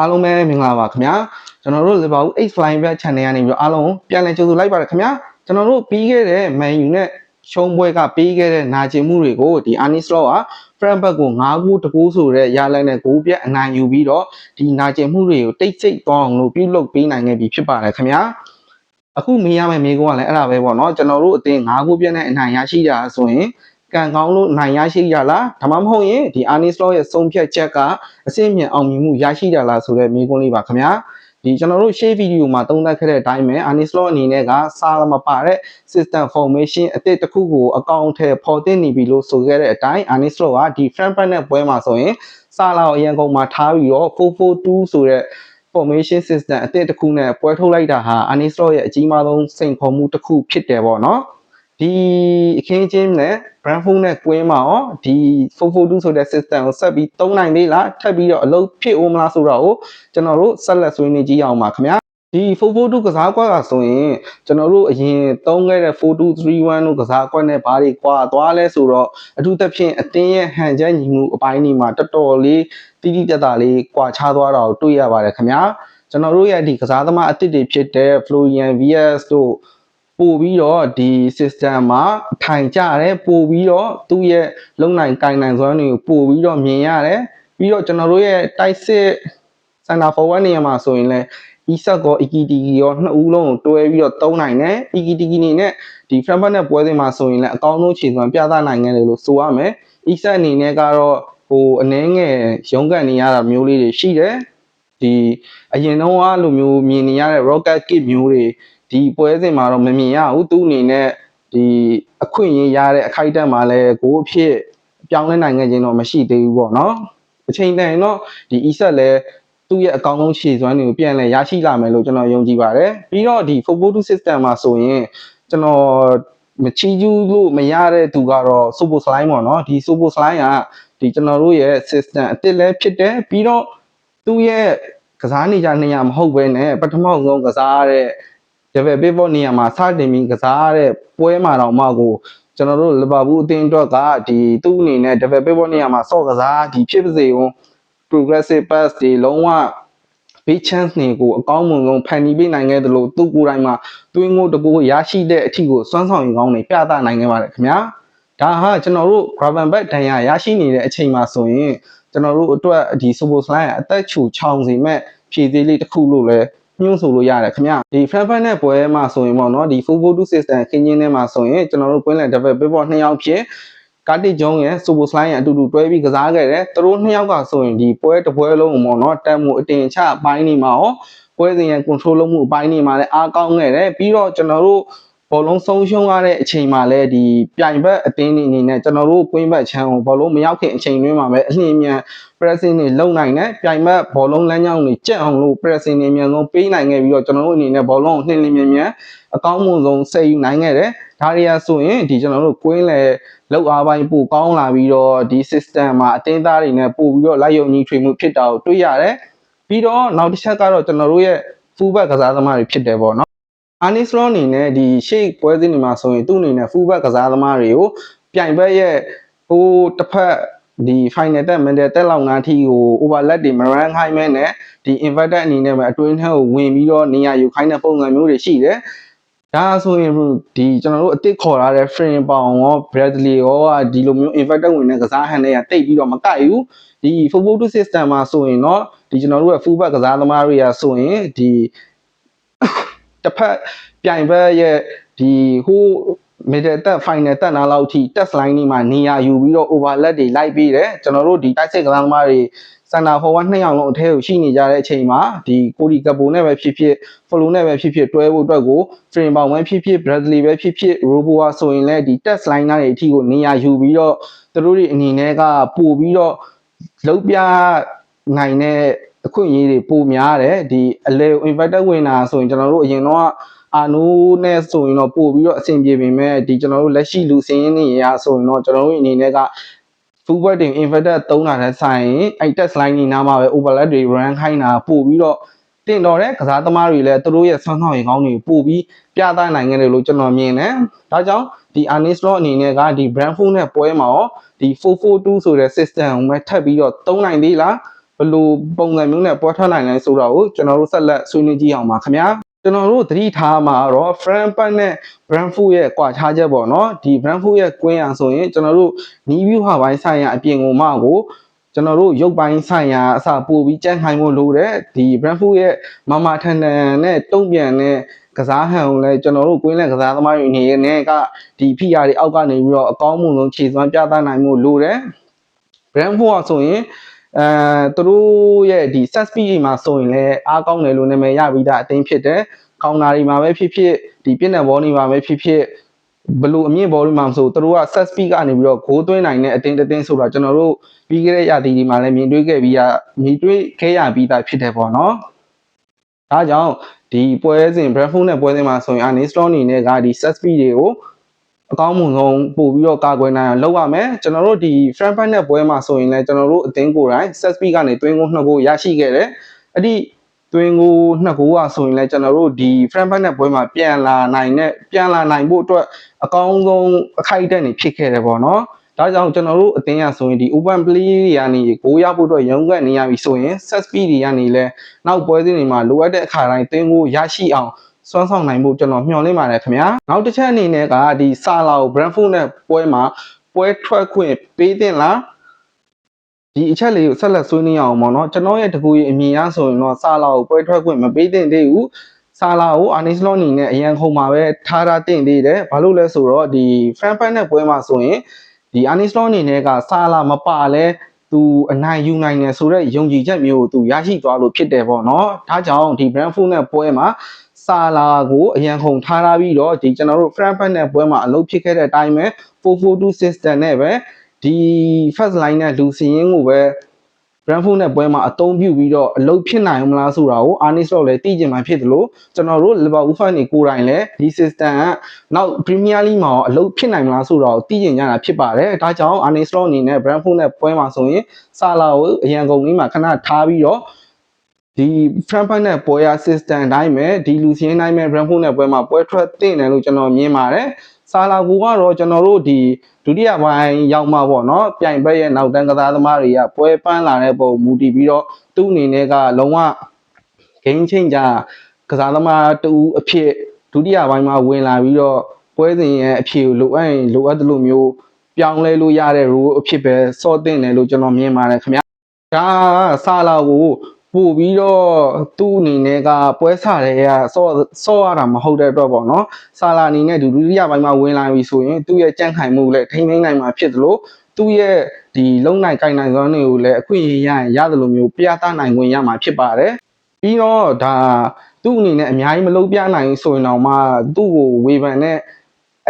အားလုံးပဲမင်္ဂလာပါခင်ဗျာကျွန်တော်တို့ Liverpool X Flying Back Channel ကနေပြီးတော့အားလုံးပြန်လည်ကြိုဆိုလိုက်ပါတယ်ခင်ဗျာကျွန်တော်တို့ပြီးခဲ့တဲ့ Man U နဲ့ရှုံးပွဲကပြီးခဲ့တဲ့နာကျင်မှုတွေကိုဒီ Arne Slot က Frankfurt ကို9ခုတကူဆိုတဲ့ရလန်နဲ့ဂိုးပြတ်အနိုင်ယူပြီးတော့ဒီနာကျင်မှုတွေကိုတိတ်ဆိတ်သွားအောင်လို့ပြုလုပ်ပေးနိုင်ခဲ့ပြီဖြစ်ပါတယ်ခင်ဗျာအခုမေးရမယ့်မေးခွန်းကလည်းအဲ့ဒါပဲပေါ့နော်ကျွန်တော်တို့အတင်း9ခုပြတ်နဲ့အနိုင်ရရှိတာဆိုရင် ကံကောင်းလို့နိုင်ရရှိရလားဒါမှမဟုတ်ရင်ဒီ Arne Slot ရဲ့ဆုံးဖြတ်ချက်ကအဆင့်မြင့်အောင်မြင်မှုရရှိတာလားဆိုတဲ့မေးခွန်းလေးပါခင်ဗျာဒီကျွန်တော်တို့ရှေ့ဗီဒီယိုမှာသုံးသပ်ခဲ့တဲ့အတိုင်းပဲ Arne Slot အနေနဲ့ကစာမပါတဲ့ system formation အသစ်တစ်ခုကိုအကောင့်ထဲပေါ်တင်နေပြီလို့ဆိုခဲ့တဲ့အတိုင်း Arne Slot ကဒီ Frankfurt နဲ့ပွဲမှာဆိုရင်စာလာကိုအရင်ကုန်မှာထားပြီးတော့442ဆိုတဲ့ formation system အသစ်တစ်ခုနဲ့ပွဲထုတ်လိုက်တာဟာ Arne Slot ရဲ့အကြီးမားဆုံးစိန်ခေါ်မှုတစ်ခုဖြစ်တယ်ပေါ့နော် ဒီအခင်းချင်းနဲ့ Brentford နဲ့ကွင်းမှာရောဒီ442ဆိုတဲ့ system ကိုဆက်ပြီးသုံးနိုင်သေးလားထပ်ပြီးတော့အလုပ်ဖြစ်ဦးမလားဆိုတော့ကျွန်တော်တို့ဆက်လက်ဆွေးနွေးကြည့်အောင်ပါခင်ဗျာဒီ442ကစားကွက်ကဆိုရင်ကျွန်တော်တို့အရင်သုံးခဲ့တဲ့4231တို့ကစားကွက်နဲ့ဘာတွေကွာသွားလဲဆိုတော့အထူးသဖြင့်အတင်းရဲ့ဟန်ချက်ညီမှုအပိုင်းဒီမှာတော်တော်လေးတိတိကျကျလေးကွာခြားသွားတာကိုတွေ့ရပါတယ်ခင်ဗျာကျွန်တော်တို့ရဲ့ဒီကစားသမားအသစ်တွေဖြစ်တဲ့ Florian Vias တို့ ပို့ပြီးတော့ဒီ system မှာထိုင်ကြတယ်ပို့ပြီးတော့သူ့ရဲ့လုံနိုင်ကင်နိုင်စွမ်းတွေကိုပို့ပြီးတော့မြင်ရတယ်ပြီးတော့ကျွန်တော်တို့ရဲ့တိုက်စစ်စင်တာ forward နေရာမှာဆိုရင်လည်း Isak ကော Ikitiki ရောနှစ်ဦးလုံးကိုတွဲပြီးတော့သုံးနိုင်တယ် Ikitiki နေနဲ့ဒီ Frankfurt နဲ့ပွဲစဉ်မှာဆိုရင်လည်းအကောင်းဆုံးခြေစွမ်းပြသနိုင်ခဲ့တယ်လို့ဆိုရမယ် Isak အနေနဲ့ကတော့ဟိုအနှဲငယ်ရုန်းကန်နေရတာမျိုးလေးတွေရှိတယ်ဒီအရင်တော့အလိုမျိုးမြင်နေရတဲ့ rocket kit မျိုးတွေ ဒီပွဲစဉ်မှာတော့မမြင်ရဘူးသူ့အနေနဲ့ဒီအခွင့်အရေးရတဲ့အခိုက်အတန့်မှာလည်းကိုအဖြစ်ပြောင်းလဲနိုင်ခဲ့ခြင်းတော့မရှိသေးဘူးပေါ့နော်အချိန်တန်ရင်တော့ဒီ Isak လည်းသူ့ရဲ့အကောင်းဆုံးခြေစွမ်းတွေကိုပြန်လဲရရှိလာမယ်လို့ကျွန်တော်ယုံကြည်ပါတယ်ပြီးတော့ဒီ 442 system မှာဆိုရင်ကျွန်တော်မချီးကျူးလို့မရတဲ့သူကတော့ Sobo Slime ပေါ့နော်ဒီ Sobo Slime ကဒီကျွန်တော်တို့ရဲ့ system အစ်စ်လည်းဖြစ်တယ်ပြီးတော့သူ့ရဲ့ကစားနေကြနေရမဟုတ်ဘဲနဲ့ပထမဆုံးကစားတဲ့ level pivot နေရာမှာစတင်ပြီးကစားတဲ့ပွဲမှာတော့မှကိုကျွန်တော်တို့လီဗာပူးအသင်းအတွက်ကဒီသူ့အနေနဲ့ level pivot နေရာမှာဆော့ကစားဒီဖြစ်ပါစေဦး progressive pass တွေလုံးဝ big chance တွေကိုအကောင်းမွန်ဆုံးဖန်တီးပေးနိုင်ခဲ့တယ်လို့သူကိုယ်တိုင်မှာတွင်းငိုးတကူရရှိတဲ့အထီကိုစွမ်းဆောင်ရည်ကောင်းတွေပြသနိုင်ခဲ့ပါတယ်ခင်ဗျာဒါဟာကျွန်တော်တို့ gravel back ဒဏ်ရာရရှိနေတဲ့အချိန်မှာဆိုရင်ကျွန်တော်တို့အတွက်ဒီ super slide အသက်ချူချောင်စီမဲ့ဖြည့်သေးလေးတစ်ခုလို့လည်း ညွှန်းဆိုလို့ရတယ်ခင်ဗျဒီ Frankfurt နဲ့ပွဲမှာဆိုရင်ပေါ့နော်ဒီ442 system ခင်းချင်းထဲမှာဆိုရင်ကျွန်တော်တို့ကွင်းလန် double pivot နှစ်ယောက်ဖြစ်ကာတိဂျုံရဲ့ super slide ရဲ့အတူတူတွဲပြီးကစားခဲ့တယ်သူတို့နှစ်ယောက်ကဆိုရင်ဒီပွဲတစ်ပွဲလုံးပေါ့နော်တက်မှုအတင်ချအပိုင်းနေမှာရောပွဲစဉ်ရဲ့ control လုပ်မှုအပိုင်းနေမှာလည်းအားကောင်းခဲ့တယ်ပြီးတော့ကျွန်တော်တို့ ဘောလုံးဆုံးရှုံးရတဲ့အချိန်မှာလည်းဒီပြိုင်ဘက်အသင်းတွေအနေနဲ့ကျွန်တော်တို့ကွင်းဘက်ချမ်းကိုဘောလုံးမရောက်ခင်အချိန်တွင်းမှာပဲအလင်းမြန် pressing တွေလုံနိုင်တယ်ပြိုင်ဘက်ဘောလုံးလမ်းကြောင်းတွေကြက်အောင်လို့ pressing တွေအမြန်ဆုံးပေးနိုင်ခဲ့ပြီးတော့ကျွန်တော်တို့အနေနဲ့ဘောလုံးကိုနှင်းလင်းမြန်မြန်အကောင်းမွန်ဆုံးဆက်ယူနိုင်ခဲ့တယ်ဒါတွေကဆိုရင်ဒီကျွန်တော်တို့ကွင်းလေလောက်အားပိုင်းပိုကောင်းလာပြီးတော့ဒီ system မှာအတင်းသားတွေနဲ့ပို့ပြီးတော့လိုက်ယုံညီထွေမှုဖြစ်တာကိုတွေ့ရတယ်ပြီးတော့နောက်တစ်ချက်ကတော့ကျွန်တော်တို့ရဲ့ full back ကစားသမားတွေဖြစ်တယ်ပေါ့နော် အာနီစလောအနေနဲ့ဒီရှေ့ပွဲစဉ်တွေမှာဆိုရင်သူ့အနေနဲ့ full back ကစားသမားတွေကိုပြိုင်ဘက်ရဲ့ဟိုတစ်ဖက်ဒီ final တက် mental တက်လောက်ငါးထီကို overlap တွေမရန်ခိုင်းမဲနဲ့ဒီ inverted အနေနဲ့ပဲအတွင်းထဲကိုဝင်ပြီးတော့နေရာယူခိုင်းတဲ့ပုံစံမျိုးတွေရှိတယ်ဒါဆိုရင်ဒီကျွန်တော်တို့အစ်စ်ခေါ်ထားတဲ့ frame ပေါင်ရော Bradley ရောဒီလိုမျိုး inverted ဝင်တဲ့ကစားဟန်တွေကတိတ်ပြီးတော့မကိုက်ဘူးဒီ442 system မှာဆိုရင်တော့ဒီကျွန်တော်တို့ရဲ့ full back ကစားသမားတွေကဆိုရင်ဒီ တစ်ဖက်ပြိုင်ဘက်ရဲ့ဒီဟို middle တက် final တက်နာလောက်ထိ test line တွေမှာနေရာယူပြီးတော့ overlap တွေလိုက်ပြီးတယ်ကျွန်တော်တို့ဒီတိုက်စစ်ကစားသမားတွေစန်တာဖော်ဝါနှစ်ယောက်လုံးအထဲကိုရှိနေကြတဲ့အချိန်မှာဒီကိုဒီကပိုနဲ့ပဲဖြစ်ဖြစ်ဖလိုနဲ့ပဲဖြစ်ဖြစ်တွဲဖို့အတွက်ကို frame ပေါင်ပဲဖြစ်ဖြစ် Bradley ပဲဖြစ်ဖြစ် Robo ဟာဆိုရင်လည်းဒီ test line တွေအထိကိုနေရာယူပြီးတော့သူတို့တွေအနေနဲ့ကပို့ပြီးတော့လုံးပြနိုင်တဲ့ အခွင့်အရေးတွေပိုများတယ်ဒီအလေ inverted ဝင်တာဆိုရင်ကျွန်တော်တို့အရင်တော့အာနိုးနဲ့ဆိုရင်တော့ပို့ပြီးတော့အဆင်ပြေပေမဲ့ဒီကျွန်တော်တို့လက်ရှိလူစင်းရင်းနေရဆိုရင်တော့ကျွန်တော်တို့အနေနဲ့က full back တင် inverted သုံးတာတဲ့ဆိုင်အဲ့ test line နေနားမှာပဲ overlap တွေ run ခိုင်းတာပို့ပြီးတော့တင်တော်တဲ့ကစားသမားတွေလည်းသူတို့ရဲ့ဆွမ်းဆောင်ရည်ကောင်းတွေပို့ပြီးပြသနိုင်ခဲ့တယ်လို့ကျွန်တော်မြင်တယ်။ဒါကြောင့်ဒီ Arne Slot အနေနဲ့ကဒီ Brentford နဲ့ပွဲမှာရောဒီ442ဆိုတဲ့ system ကိုပဲထပ်ပြီးတော့သုံးနိုင်သေးလားဘယ် လိုပုံစံမျိုးနဲ့ပေါ်ထွက်နိုင်လဲဆိုတာကိုကျွန်တော်တို့ဆက်လက်ဆွေးနွေးကြည့်အောင်ပါခင်ဗျာကျွန်တော်တို့သတိထားမှာတော့ Frankfurt နဲ့ Brentford ရဲ့ကွာခြားချက်ပေါ့နော်ဒီ Brentford ရဲ့ကွင်းရဆိုရင်ကျွန်တော်တို့နီးဗျူဟာပိုင်းဆိုင်ရာအပြင်ကိုမှကိုကျွန်တော်တို့ရုပ်ပိုင်းဆိုင်ရာအစပို့ပြီးကြန့်ခိုင်းဖို့လိုတယ်ဒီ Brentford ရဲ့မမထန်ထန်နဲ့တုံ့ပြန်တဲ့ကစားဟန်ကိုလည်းကျွန်တော်တို့ကွင်းလက်ကစားသမားတွေအနေနဲ့ကဒီ PR တွေအောက်ကနေပြီးတော့အကောင်းမှုဆုံးခြေစွမ်းပြသနိုင်မှုလိုတယ် Brentford ဆိုရင် အဲသူတို့ရဲ့ဒီ set speed တွေမှာဆိုရင်လည်းအားကောင်းတယ်လို့နာမည်ရပြီးသားအသင်းဖြစ်တယ်။ကောင်နာတွေမှာပဲဖြစ်ဖြစ်ဒီပြည့်တဲ့ဘောတွေမှာပဲဖြစ်ဖြစ်ဘလို့အမြင့်ဘောတွေမှာမဆိုသူတို့က set speed ကနေပြီးတော့ဂိုးသွင်းနိုင်တဲ့အသင်းတစ်သင်းဆိုတာကျွန်တော်တို့ပြီးခဲ့တဲ့ရာသီဒီမှာလည်းမြင်တွေ့ခဲ့ပြီးရမြင်တွေ့ခဲ့ရပြီးသားဖြစ်တယ်ပေါ့နော်။ဒါကြောင့်ဒီပွဲစဉ် Brentford နဲ့ပွဲစဉ်မှာဆိုရင် Arne Slot အနေနဲ့ကဒီ set speed တွေကို အကောင်းမှုဆုံးပို့ပြီးတော့ကာကွယ်နိုင်အောင်လုပ်ရမယ်ကျွန်တော်တို့ဒီ Frankfurt နဲ့ပွဲမှာဆိုရင်လည်းကျွန်တော်တို့အသင်းကိုယ်တိုင် set speed ကနေတွင်းကိုနှစ်ကိုရရှိခဲ့တယ်အဲ့ဒီတွင်းကိုနှစ်ကိုကဆိုရင်လည်းကျွန်တော်တို့ဒီ Frankfurt နဲ့ပွဲမှာပြန်လာနိုင်တဲ့ပြန်လာနိုင်ဖို့အတွက်အကောင်းဆုံးအခိုက်အတန့်နေဖြစ်ခဲ့တယ်ပေါ့နော်ဒါကြောင့်ကျွန်တော်တို့အသင်းရဆိုရင်ဒီ open play တွေကနေကိုရဖို့အတွက်ရုန်းကန်နေရပြီဆိုရင် set speed တွေကနေလည်းနောက်ပွဲစဉ်တွေမှာလိုအပ်တဲ့အခါတိုင်းတွင်းကိုရရှိအောင် စွမ်းဆောင်နိုင်ဖို့ကျွန်တော်မျှော်လင့်ပါတယ်ခင်ဗျာနောက်တစ်ချက်အနေနဲ့ကဒီဆာလာကို Brentford နဲ့ပွဲမှာပွဲထွက်ခွင့်ပေးတင်လားဒီအချက်လေးကိုဆက်လက်ဆွေးနွေးအောင်ပေါ့နော်ကျွန်တော်ရဲ့တကူကြီးအမြင်အရဆိုရင်တော့ဆာလာကိုပွဲထွက်ခွင့်မပေးတင်သေးဘူးဆာလာကိုအာနီစလော့နီနဲ့အရန်ခုံမှာပဲထားထားတင်သေးတယ်ဘာလို့လဲဆိုတော့ဒီ Frankfurt နဲ့ပွဲမှာဆိုရင်ဒီအာနီစလော့နီနဲ့ကဆာလာမပါလဲသူအနိုင်ယူနိုင်တယ်ဆိုတော့ယုံကြည်ချက်မျိုးကိုသူရရှိသွားလို့ဖြစ်တယ်ပေါ့နော်ဒါကြောင့်ဒီ Brentford နဲ့ပွဲမှာ ဆာလာကိုအရန်ခုံထားထားပြီးတော့ဒီကျွန်တော်တို့ Frankfurt နဲ့ပွဲမှာအလုပ်ဖြစ်ခဲ့တဲ့အတိုင်းပဲ442 system နဲ့ပဲဒီ first line နဲ့လူစီရင်ကိုပဲ Brentford နဲ့ပွဲမှာအသုံးပြုပြီးတော့အလုပ်ဖြစ်နိုင်မလားဆိုတာကို Arne Slot လည်းသိကျင်မှဖြစ်တယ်လို့ကျွန်တော်တို့ Liverpool fan တွေကိုယ်တိုင်လည်းဒီ system ကနောက် Premier League မှာအလုပ်ဖြစ်နိုင်မလားဆိုတာကိုသိကျင်ကြတာဖြစ်ပါတယ်ဒါကြောင့် Arne Slot အနေနဲ့ Brentford နဲ့ပွဲမှာဆိုရင်ဆာလာကိုအရန်ကုန်လေးမှာခဏထားပြီးတော့ ဒီ Frankfurt နဲ့ပွဲရ system အတိုင်းပဲဒီလူစီရင်တိုင်းပဲ Brentford နဲ့ပွဲမှာပွဲထွက်တင်တယ်လို့ကျွန်တော်မြင်ပါတယ်ဆာလာကူကတော့ကျွန်တော်တို့ဒီဒုတိယပိုင်းရောက်မှပေါ့နော်ပြိုင်ဘက်ရဲ့နောက်တန်းကစားသမားတွေကပွဲပန်းလာတဲ့ပုံမူတည်ပြီးတော့သူ့အနေနဲ့ကလုံးဝ game changer ကစားသမားတူအဖြစ်ဒုတိယပိုင်းမှာဝင်လာပြီးတော့ပွဲစဉ်ရဲ့အဖြစ်ကိုလိုအပ်ရင်လိုအပ်တယ်လို့မျိုးပြောင်းလဲလို့ရတဲ့ rule အဖြစ်ပဲစော့တင်တယ်လို့ကျွန်တော်မြင်ပါတယ်ခင်ဗျာဒါကဆာလာကို ပို့ပြီးတော့သူ့အနေနဲ့ကပွဲစားတွေကစော့စော့ရတာမဟုတ်တဲ့အတွက်ပေါ့နော်ဆာလာအနေနဲ့ဒုတိယပိုင်းမှာဝင်လာပြီဆိုရင်သူ့ရဲ့ကြန့်ခိုင်မှုလည်းထိမ့်သိမ်းနိုင်မှာဖြစ်သလိုသူ့ရဲ့ဒီလုံနိုင်ကိုင်နိုင်စွမ်းတွေကိုလည်းအခွင့်အရေးရရင်ရတယ်လို့မျိုးပြသနိုင်ခွင့်ရမှာဖြစ်ပါတယ်ပြီးတော့ဒါသူ့အနေနဲ့အများကြီးမလုပ်ပြနိုင်ဆိုရင်တော့မှသူ့ကိုဝေဖန်တဲ့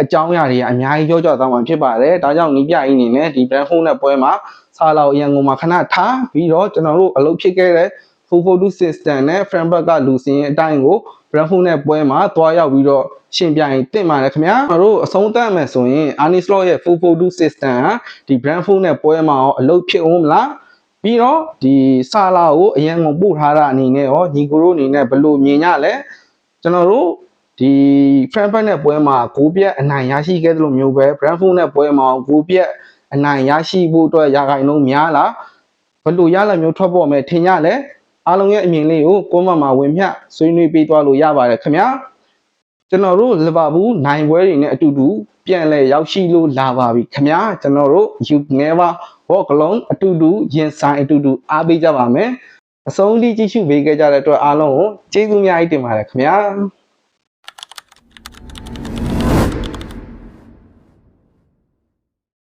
အကြောင်းအရာတွေကအများကြီးကြောကြောသွားမှာဖြစ်ပါတယ်ဒါကြောင့်နီးပြအင်းအနေနဲ့ဒီ brand နဲ့ပွဲမှာဆာလာကိုအရန်ကုန်မှာခဏထားပြီးတော့ကျွန်တော်တို့အလုပ်ဖြစ်ခဲ့တဲ့ 442 system နဲ့ framework ကလူစင်းအတိုင်းကို Brentford နဲ့ပွဲမှာတွားရောက်ပြီးတော့ရှင်ပြိုင်တင်ပါတယ်ခင်ဗျာကျွန်တော်တို့အဆုံးသတ်မယ်ဆိုရင် Arne Slot ရဲ့442 system ဟာဒီ Brentford နဲ့ပွဲမှာရောအလုပ်ဖြစ်အောင်မလားပြီးတော့ဒီဆာလာကိုအရင်ကပို့ထားတာအနေနဲ့ရောညီကိုတို့အနေနဲ့ဘယ်လိုမြင်ကြလဲကျွန်တော်တို့ဒီ Frankfurt နဲ့ပွဲမှာဂိုးပြက်အနိုင်ရရှိခဲ့သလိုမျိုးပဲ Brentford နဲ့ပွဲမှာဂိုးပြက်အနိုင်ရရှိဖို့အတွက်ရာဂိုင်နှုန်းများလားဘယ်လိုရလမျိုးထွက်ပေါ်မယ်ထင်ကြလဲ အားလုံးရဲ့အမြင်လေးကိုကိုမမှာဝင်မျှဆွေးနွေးပေးသွားလို့ရပါတယ်ခင်ဗျာကျွန်တော်တို့လီဗာပူးနိုင်ပွဲတွေနဲ့အတူတူပြန်လဲရောက်ရှိလို့လာပါပြီခင်ဗျာကျွန်တော်တို့ you never walk alone အတူတူရင်ဆိုင်အတူတူအားပေးကြပါမယ်အဆုံးထိကြည့်ရှုပေးခဲ့ကြတဲ့အတွက်အားလုံးကိုကျေးဇူးအများကြီးတင်ပါတယ်ခင်ဗျာ